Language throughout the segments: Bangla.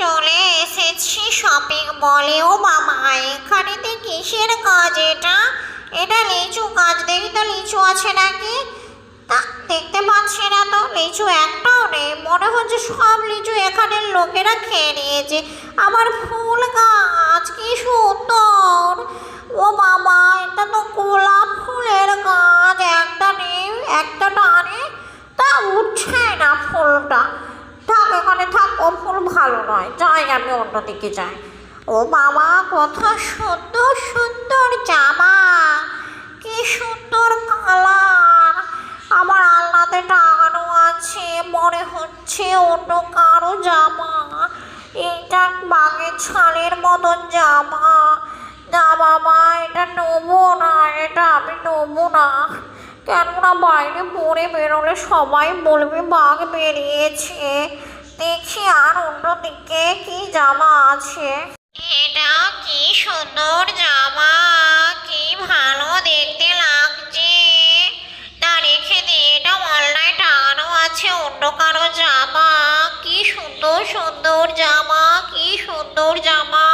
চলে এসেছি শপিং মলে ও বাবা এখানেতে কিসের কাজ এটা? এটা লিচু কাজ, দেখি তো লিচু আছে নাকি? তা, দেখতে পাচ্ছি না তো, লিচু একটাও নেই, মনে হচ্ছে সব লিচু এখানের লোকেরা খেয়ে নিয়েছে। আবার ফুল গাছ, কি সুন্দর! ও বাবা, এটা তো গোলাপ ফুলের গাছ একটা নেই একটা টানে তা উঠছে না ফুলটা থাক এখানে থাক ও ফুল ভালো নয় যাই আমি অন্যদিকে যাই। ও বাবা, কথা সুন্দর সুন্দর জামা। কি সুন্দর কালার। আমার আলনাতে টাঙানো আছে, মনে হচ্ছে অন্য কারও জামা। এটা বাঘের ছালের মতন জামা। না বাবা, এটা নেব না, এটা আমি নেব না। কেননা বাইরে পরে বেরোলে সবাই বলবে বাঘ বেরিয়েছে। দেখি আর অন্যদিকে কি জামা আছে। এটা কি সুন্দর জামা, কি ভালো দেখতে লাগছে। না রেখে দিয়ে এটা অনলাইন টাঙানো আছে, অন্য কারও জামা। কি সুন্দর সুন্দর জামা, কি সুন্দর জামা।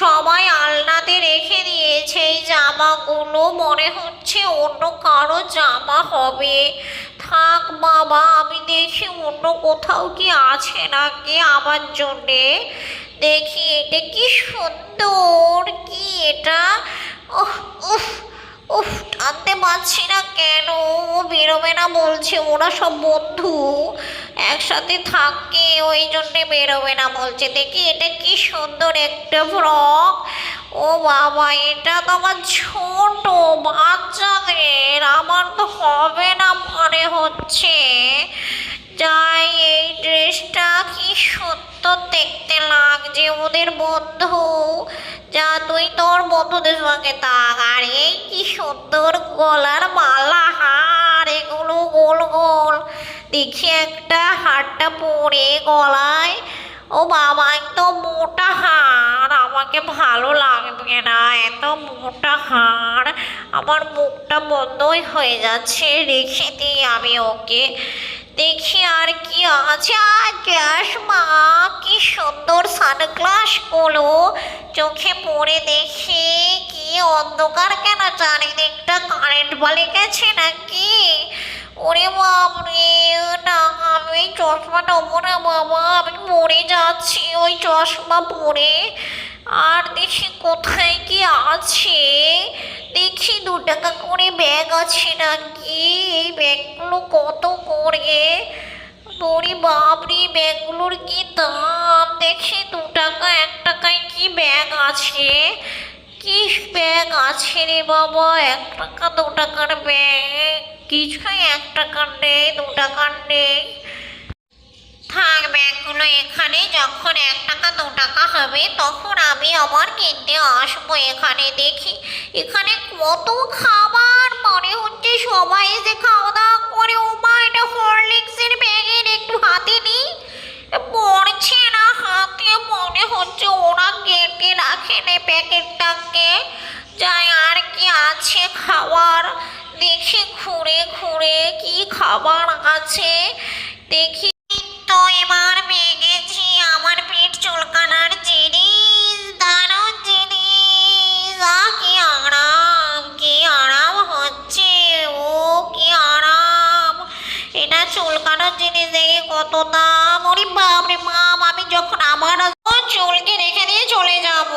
সবাই আলনাতে রেখে দিয়েছে এই জামাগুলো, মনে হচ্ছে অন্য কারও জামা হবে। থাক বাবা, আমি দেখি অন্য কোথাও কি আছে নাকি আমার জন্যে। দেখি এটা কি সুন্দর, কি এটা? উফ উফ টানতে পারছি না কেন? বেরোবে না বলছে, ওরা সব বন্ধু। একসাথে থাকে, ওই জন্যে বেরোবে না বলছে। দেখি এটা কি সুন্দর একটা ফ্রক। ও বাবা, এটা তো আমার ছোট বাচ্চাদের, আমার তো হবে হচ্ছে। যাই এই ড্রেসটা কি সুন্দর দেখতে লাগছে ওদের বন্ধু? যা তুই তোর বন্ধুদের সঙ্গে তাক আর এই কি সুন্দর গলার মালা? হার এগুলো গোল গোল। দেখি একটা হারটা পরে গলায়। ও বাবা একদম মোটা হার। আমাকে ভালো লাগবে না, এত মোটা হাড়। আমার মুখটা বন্ধই হয়ে যাচ্ছে, রেখে দিই আমি ওকে। দেখি আর কি আছে। আর চশমা কি সুন্দর সানগ্লাসগুলো। চোখে পড়ে দেখি, কি অন্ধকার কেন? চারিদিকটা কারেন্ট বলে গেছে নাকি? ওরে বাবরে না, আমি চশমা নেব না বাবা, আমি মরে যাচ্ছি, ওই চশমা পরে। আর দেখি কোথায় কি আছে? দেখি দু টাকা করে ব্যাগ আছে নাকি? এই ব্যাগগুলো কত করে? ওরে বাবরি ব্যাগগুলোর কি দাম? দেখি দু টাকা, এক টাকায় কি ব্যাগ আছে? কি ব্যাগ আছে রে বাবা? এক টাকা, দু টাকার ব্যাগ। কিছুই এক টাকার নেই, দু টাকার নেই। থাক ব্যাগগুলো এখানে যখন এক টাকা, দু টাকা হবে, তখন আমি আবার কিনতে আসব এখানে দেখি। এখানে কত খাবার? মনে হচ্ছে সবাই এসে খাওয়া দাওয়া করে। ও মা, এটা হরলিক্সের প্যাকেট একটু হাতে নিই। পড়ছে না হাতে, মনে হচ্ছে ওরা কেটে রাখে নে প্যাকেটটাকে। যাই, আর কি আছে খাবার? দেখি ঘুরে ঘুরে কি খাবার আছে। দেখি এটা চুল কাটার জিনিস দেখি কত দাম ওরে বাপরে মাপ আমি যখন আমার চুলকে রেখে দিয়ে চলে যাব।